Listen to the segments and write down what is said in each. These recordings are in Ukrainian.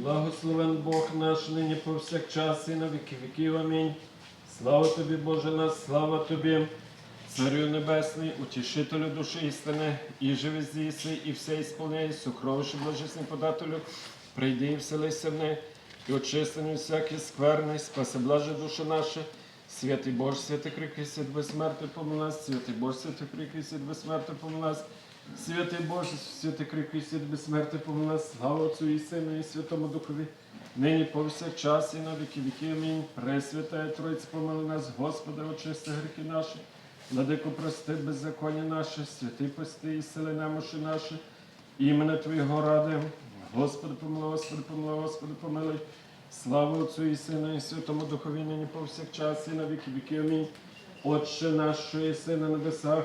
Благословен Бог наш нині повсякчас і на віки віків. Амінь. Слава тобі, Боже наш, слава тобі, Царю Небесний, утішителю душі істини, і живи здійси, і все ісполняй, сукровище блажесний подателю, прийди і вселися в неї, і очистини всякі скверний, спаси блаже душа наша. Святий Боже, святий крикий свят безсмертний помилась, святий Боже, святий крикий свят безсмертний помилась, святий Боже, святий крикий свят безсмертний помилась, слава Отцю і Сину, і Святому Духові, нині повсякчас і на віки віки. Амінь. Пресвятая Тройця, помили нас, Господи, очисти гріхи наші, владико прости беззаконня наше, святий пости і сили немощі наші, імені Твоєго ради. Господи, помилуй, Господи, помилуй, Господи, помилуй. Слава Отцю і Сину, і Святому Духові, нині повсякчас і на віки віки. Амінь. Отче наш, що єси на небесах,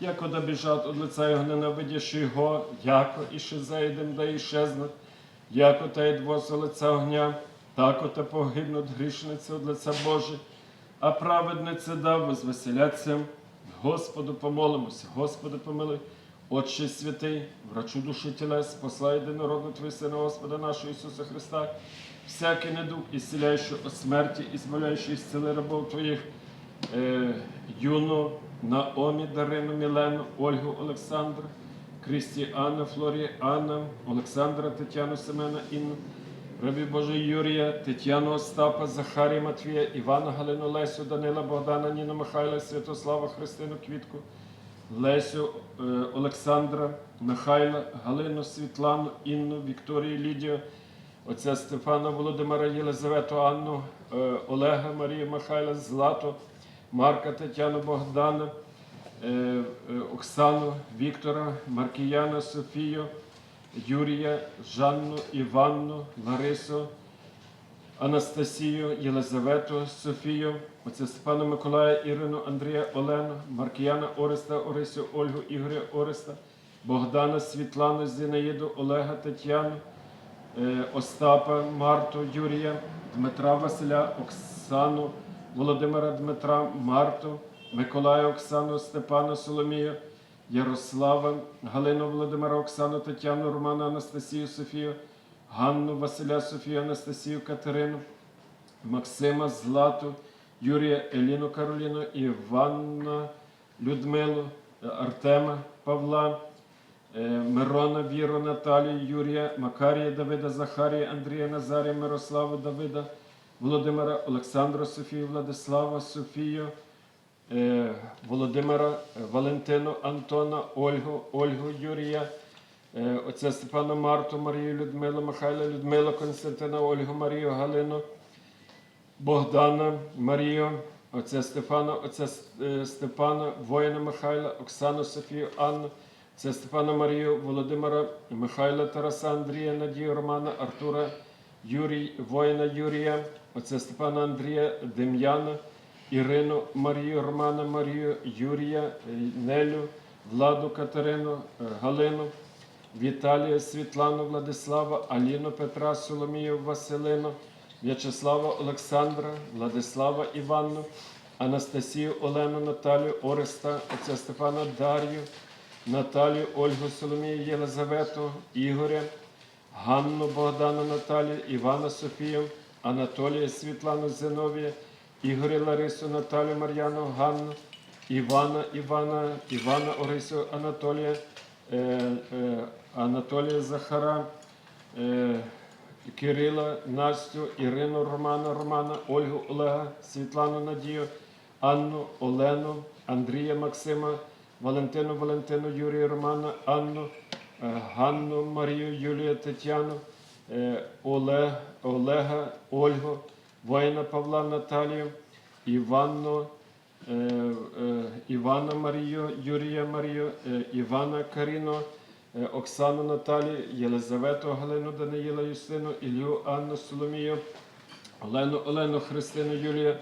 яко да біжать од лица Його, ненавидящи Його, яко і ще зайдем, да і щезнуть, яко та й двоса лиця огня, тако та погибнуть грішниці од лиця Боже, а праведниці да возвеселяться. Господу помолимося, Господи помилуй. Отче святий, врачу душі тілес, посла єдинородного Твого Сина Господа нашого Ісуса Христа, всякий недуг, ісціляючи от смерті, і збавляючи ісцели рабов Твоїх, е, Юну, Наомі, Дарину, Мілену, Ольгу, Олександра, Крістіана, Флорі, Анна, Олександра, Тетяну, Семена, Інну, Рабі Божий Юрія, Тетяну Остапа, Захарія Матвія, Івана, Галину, Лесю, Данила, Богдана, Ніну, Михайла, Святослава, Христину, Квітку, Лесю, е, Олександра, Михайла, Галину, Світлану, Інну, Вікторію, Лідію, отця Стефана, Володимира, Єлизавету, Анну, е, Олега, Марію, Михайла, Злату, Марка, Тетяну, Богдана, е, е, Оксану, Віктора, Маркіяна, Софію, Юрія, Жанну, Іванну, Ларису, Анастасію, Єлизавету, Софію, отця Степана Миколая, Ірину, Андрія, Олену, Маркіяна, Ореста, Орисю, Ольгу, Ігоря, Ореста, Богдана, Світлану, Зінаїду, Олега, Тетяну, е, Остапа, Марту, Юрія, Дмитра Василя, Оксану, Володимира Дмитра, Марту, Миколая, Оксану, Степана, Соломію, Ярослава, Галину, Володимира, Оксану, Тетяну, Романа, Анастасію, Софію, Ганну, Василя, Софію, Анастасію, Катерину, Максима, Злату, Юрія, Еліну, Кароліну, Іванна, Людмилу, Артема, Павла, е, Мирона, Віру, Наталію, Юрія, Макарія, Давида, Захарія, Андрія, Назарія, Мирославу, Давида, Володимира, Олександра, Софію, Владислава, Софію, е, Володимира, е, Валентину, Антона, Ольгу, Ольгу, Юрія, е, отця Степана Марту, Марію, Людмилу, Михайла, Людмила, Константина, Ольгу, Марію, Галину, Богдана, Марію, отця Стефана, отця Степана, воїна Михайла, Оксану, Софію, Анну, отця Степана Марію, Володимира, Михайла, Тараса, Андрія, Надію, Романа, Артура, Юрій, воїна Юрія, отця Степана Андрія, Дем'яна, Ірину, Марію, Романа, Марію, Юрія, Нелю, Владу, Катерину, е, Галину, Віталія, Світлану, Владислава, Аліну, Петра, Соломію, Василину, В'ячеслава, Олександра, Владислава, Іванну, Анастасію, Олену, Наталію, Ореста, отця Стефана, Дар'ю, Наталію, Ольгу, Соломію, Єлизавету, Ігоря, Ганну, Богдана, Наталію, Івана, Софію, Анатолія, Світлану, Зиновія, Ігоря, Ларису, Наталію, Мар'яну, Ганну, Івана, Івана, Івана, Орисю, Анатолія, е, е, Анатолія Захара, е, Кирила, Настю, Ірину, Романа, Романа, Ольгу, Олега, Світлану Надію, Анну, Олену, Андрія Максима, Валентину, Валентину, Юрія, Романа, Анну, е, Ганну, Марію, Юлію, Тетяну, Олег, Олега, Ольгу, воїна Павла, Наталію, Іванну, е, е, Івана Марію, Юрія Марію, е, Івана Каріно, е, Оксану Наталію, Єлизавету Галину Даниїла Юстину, Ілью Анну Соломію, Олену Олену Христину Юлію,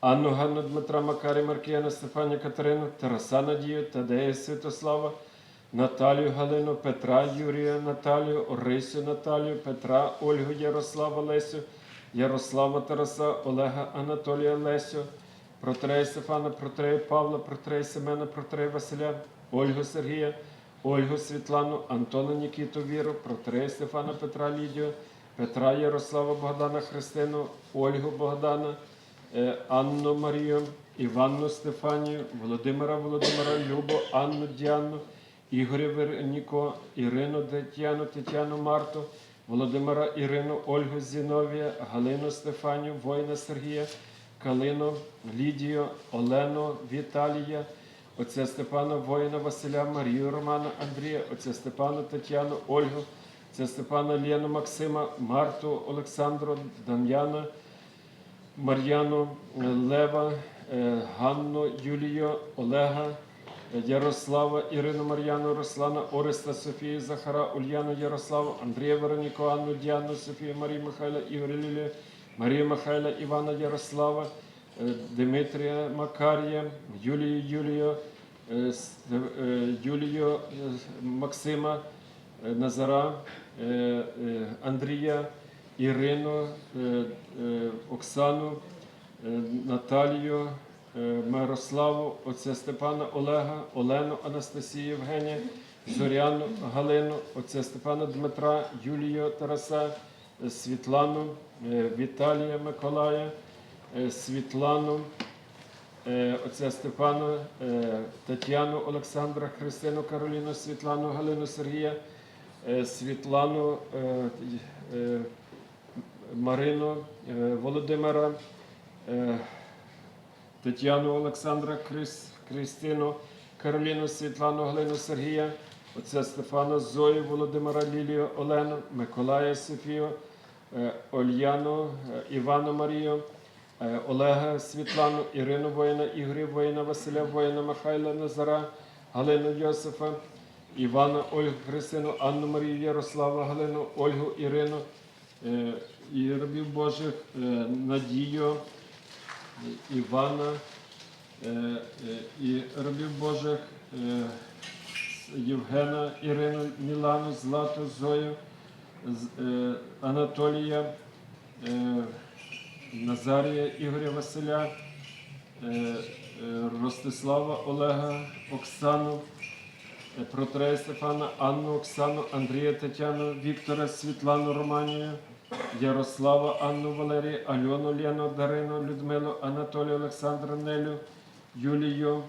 Анну Ганну Дмитра Макарі Маркіяна Стефанію Катерину, Тараса Надію, Тадея Святослава, Наталію Галину, Петра Юрія Наталію, Орисю Наталію, Петра Ольгу Ярослава Лесю, Ярослава Тараса, Олега Анатолія Лесю, Протрея Стефана, Протрея Павла, Протрея Семена, Протрея Василя, Ольгу Сергія, Ольгу Світлану, Антона Нікіту Віру, Протрея Стефана Петра Лідію, Петра Ярослава Богдана Христину, Ольгу Богдана, е, Анну Марію, Іванну Стефанію, Володимира Володимира, Любу, Анну Діану, Ігоря Вероніко, Ірину Тетяну, Тетяну Марту, Володимира Ірину, Ольгу Зіновія, Галину Стефанію, воїна Сергія, Калину, Лідію, Олену, Віталія, отця Степана, воїна Василя, Марію Романа, Андрія, отця Степану, Тетяну, Ольгу, отця Степана Лену, Максима, Марту, Олександру, Дам'яна, Мар'яну, Лева, е, Ганну, Юлію, Олега, Ярослава, Ірину Мар'яну, Руслана, Ореста, Софію, Захара, Ульяну, Ярославу, Андрія Вероніку, Анну, Діану, Софію, Марію Михайла, Ігоря Лілію, Марію Михайла, Івана Ярослава, е, Дмитрія Макарія, Юлію Юлію, е, е, Юлію Максима, Назара, Андрія, Ірину, Оксану, Наталію, Мирославу, отця Степана Олега, Олену Анастасію Євгенія, Зоряну Галину, отця Степана Дмитра, Юлію Тараса, е, Світлану, е, Віталія Миколая, е, Світлану, е, отця Степана, е, Тетяну Олександра, Христину Кароліну, Світлану Галину Сергія, е, Світлану е, е, Марину е, Володимира, е, Тетяну Олександра Крис, Кристину, Кароліну Світлану Галину Сергія, отця Стефана Зою, Володимира Лілію, Олену, Миколая Софію, е, Ольяну, е, Івану Марію, е, Олега Світлану, Ірину воїна, Ігоря воїна, Василя воїна, Михайла Назара, Галину Йосифа, Івана Ольгу Христину, Анну Марію Ярослава, Галину, Ольгу Ірину і рабів Божих, Надію, Івана е, е, і рабів Божих е, Євгена, Ірину, Мілану, Злату, Зою, Анатолія, Назарія, Ігоря Василя, Ростислава Олега, Оксану, Протрея Стефана, Анну Оксану, Андрія Тетяну, Віктора, Світлану Романію, Ярослава, Анну Валерію, Альону Лену, Дарину, Людмилу, Анатолію, Олександра Нелю, Юлію,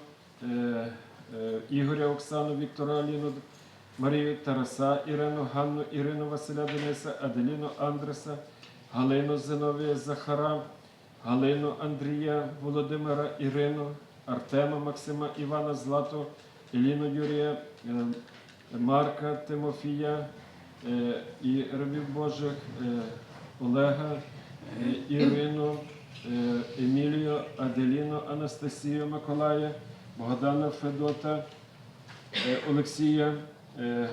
е, е, Ігоря Оксану, Віктора Аліну, Марію Тараса, Ірину, Ганну, Ірину Василя Дениса, Аделіну Андреса, Галину Зиновія Захара, Галину Андрія, Володимира Ірину, Артема Максима Івана Злату, Еліну Юрія, е, Марка Тимофія і рабів Божих е, Олега, е, Ірину, е, Емілію, Аделіну, Анастасію Миколая, Богдана Федота, е, Олексія, е,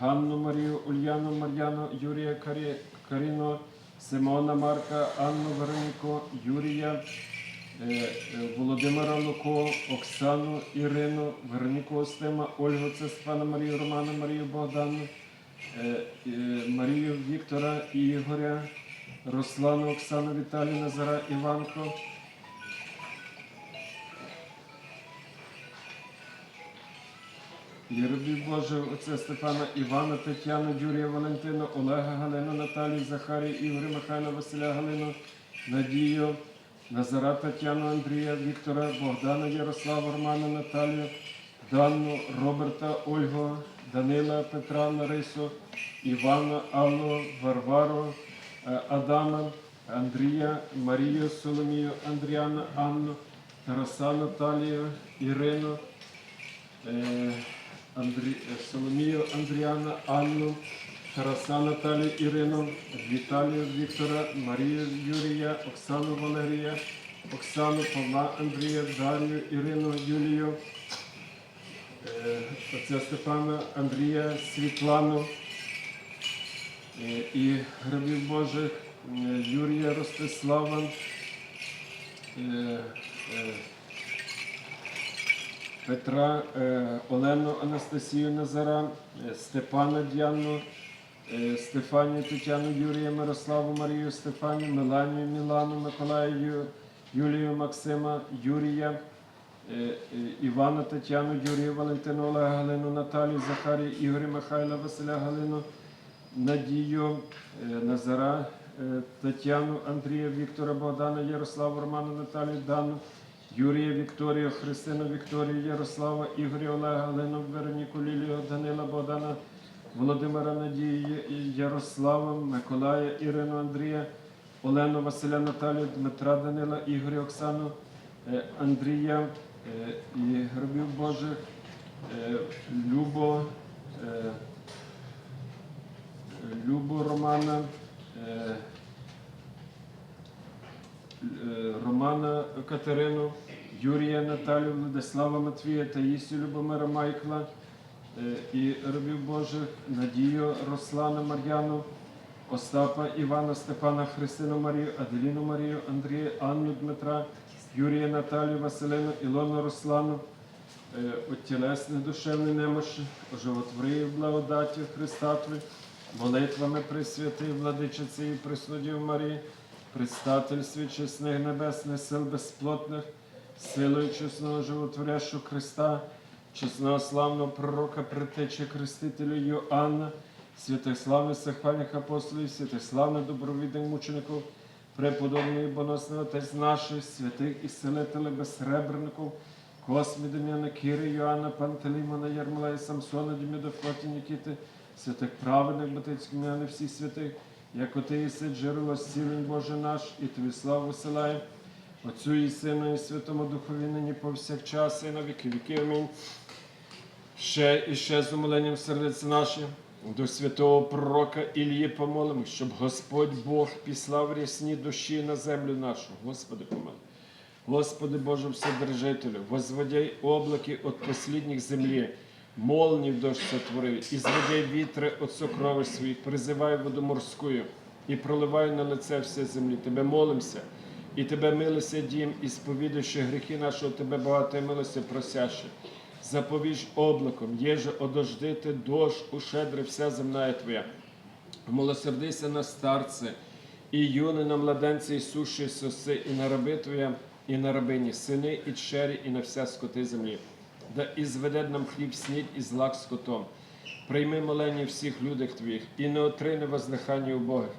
Ганну Марію, Ульяну Мар'яну, Юрія Карі- Каріно, Симона Марка, Анну Вероніку, Юрія, е, е, Володимира Луко, Оксану, Ірину, Вероніку Остима, Ольгу Цеспана, Марію Романа, Марію Богдану, е, е, Марію Віктора Ігоря, Руслану, Оксану, Віталію, Назара, Іванко, Єробі Боже, отця Стефана Івана, Тетяну, Юрія Валентина, Олега Галину, Наталію, Захарію, Ігоря Михайла, Василя Галину, Надію, Назара Тетяну, Андрія, Віктора, Богдана, Ярослава, Романа, Наталію, Данну, Роберта, Ольгу, Данила, Петра, Ларису, Івана, Аллу, Варвару, е, Адама, Андрія, Марію, Соломію, Андріана, Анну, Тараса, Наталію, Ірину, е, Андрі... Соломію Андріана, Анну, Тараса Наталію Ірину, Віталію Віктора, Марію Юрія, Оксану Валерія, Оксану Павла Андрія, Дар'ю Ірину Юлію, отця Степана, Андрія, Світлану е, і грабів Божих, е, Юрія Ростислава, е, е, Петра, е, Олену Анастасію Назара, е, Степана Діану, е, Стефанію Тетяну, Юрія Мирославу, Марію Стефанію, Меланію Мілану, Миколаю, Юлію Максима, Юрія, е, е, Івана Тетяну, Юрію Валентину, Олега Галину, Наталію, Захарію, Ігоря Михайла, Василя Галину, Надію, е, Назара, е, Тетяну, Андрія, Віктора, Богдана, Ярославу, Роману, Наталію, Дану, Юрія, Вікторію, Христину, Вікторію, Ярослава, Ігоря, Олега, Галину, Вероніку, Лілію, Данила, Богдана, Володимира Надії, Ярослава, Миколая, Ірину, Андрія, Олену, Василя, Наталію, Дмитра, Данила, Ігоря, Оксану, е, Андрія е, і гробів Божих, е, Любо, е, Любо Романа, е, е, Романа Катерину, Юрія Наталію, Владислава Матвія, Таїсію Любомира Майкла е, і рабів Божих, Надію Руслана Мар'яну, Остапа Івана Степана Христину Марію, Аделіну Марію, Андрія, Анну Дмитра, Юрія Наталію, Василину, Ілону Руслану, е, от тілесне душевне немощі, оживотвори благодаті Христа Твої, молитвами Пресвятої Владичиці і Преснодів Марії, предстательстві чесних небесних сил безплотних, силою чесного животворящого Христа, чесного славного пророка, притечі Хрестителю Йоанна, святих славних сахвальних апостолів, святих славних добровідних мучеників, преподобний боносний Отець наших, святих і селителів безсребреників, Космі, Дем'яна, Кіри, Йоанна, Пантелеймона, Ярмолая, Самсона, Діміда, Флоті, Нікіти, святих праведних, Батицьких м'яни всіх святих, як оти єси джерело зцілень Боже наш, і тобі славу силаємо, Отцю і Сину, і Святому Духові, нині повсякчас, і на віки віки. Амінь. Ще і ще з умиленням сердець наших до святого пророка Ілії помолимо, щоб Господь Бог післав рясні душі на землю нашу. Господи, помилуй. Господи Боже Вседержителю, возводяй облаки от последних землі, молнии в дождь сотвори, изводяй вітри от сокровищ своїх, призивай воду морську і проливай на лице все землі. Тебе молимося, і Тебе милися дім, і сповідуючи гріхи нашого, Тебе багато милості просяще. Заповіж облаком, єже одождити дощ, ушедри вся земна Твоя. Милосердися на старце, і юни на младенці, і суші соси, і на раби Твоя, і на рабині, сини і чері, і на вся скоти землі. Да ізведе нам хліб снідь і злак скотом. Прийми молені всіх людях Твоїх, і не отрине воздихання убогих,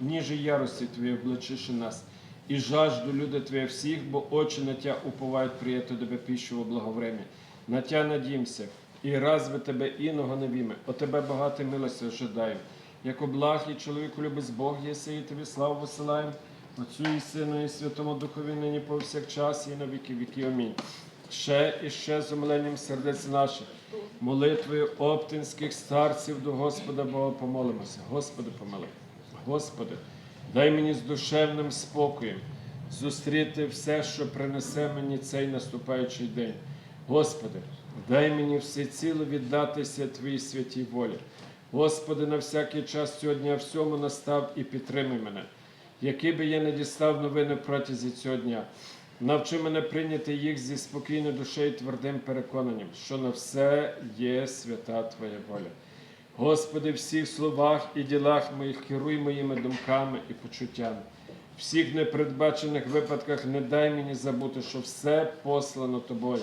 ніже ярості Твої облачиши нас, і жажду люди Твоє всіх, бо очі на Тя уповають прияти Тебе піщу во благовремя. На Тя надімся, і разви Тебе іного не віме, о Тебе багато милості ожидаємо. Як облах і чоловіку любить Бог єси, і Тобі славу посилаємо, Отцю і Сину, і Святому Духові нині повсякчас, і на віки віки. Амінь. Ще і ще з умиленням сердець наших, молитвою оптинських старців до Господа Бога помолимося. Господи, помилуй. Господи, дай мені з душевним спокоєм зустріти все, що принесе мені цей наступаючий день. Господи, дай мені всеціло віддатися Твоїй святій волі. Господи, на всякий час цього дня всьому настав і підтримай мене, які би я не дістав новини протязі цього дня. Навчи мене прийняти їх зі спокійною душею і твердим переконанням, що на все є свята Твоя воля. Господи, всіх словах і ділах моїх керуй моїми думками і почуттями. Всіх непередбачених випадках не дай мені забути, що все послано Тобою.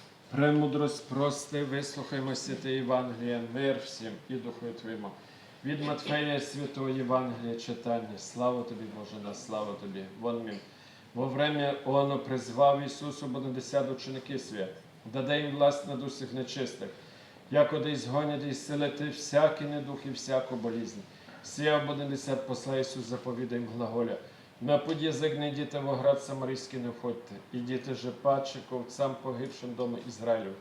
Премудрость прости, вислухаймо святе Євангелія, мир всім і Духу Твоєму. Від Матфея Святого Євангелія читання. Слава тобі, Боже, на слава тобі. Вон мім. Во время оно призвав Ісусу понадесят ученики свят, даде їм власть над усіх нечистих, як одесь гонять і силити всякий недух і всяку болізнь. Сія буде десят посла Ісус заповідає в глаголя. На язик не йдіте в оград Самарійський не входьте, ідіте же паче ковцам погибшим дому Ізраїлю.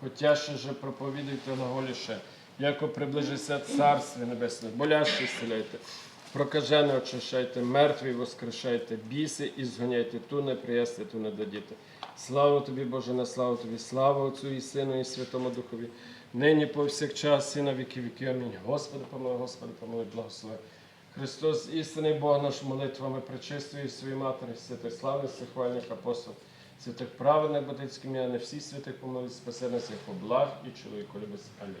Хотя ще же проповідуйте глаголіше, яко приближиться Царстві Небесне, боляще зціляйте, прокажене очищайте, мертві воскрешайте, біси і згоняйте, ту не приясти, ту не дадіте. Слава тобі, Боже, на славу тобі, слава Отцю і Сину, і Святому Духові, нині повсякчас, і на віки віки. Амінь. Господи, помилуй, Господи, помилуй, благослови. Христос, істинний Бог наш молитвами причистої своїй матері, святих славних хвальних апостол, святих праведних ім'я, не всі святих помолить, спаси нас, як облаг і чоловіку любить. Амінь.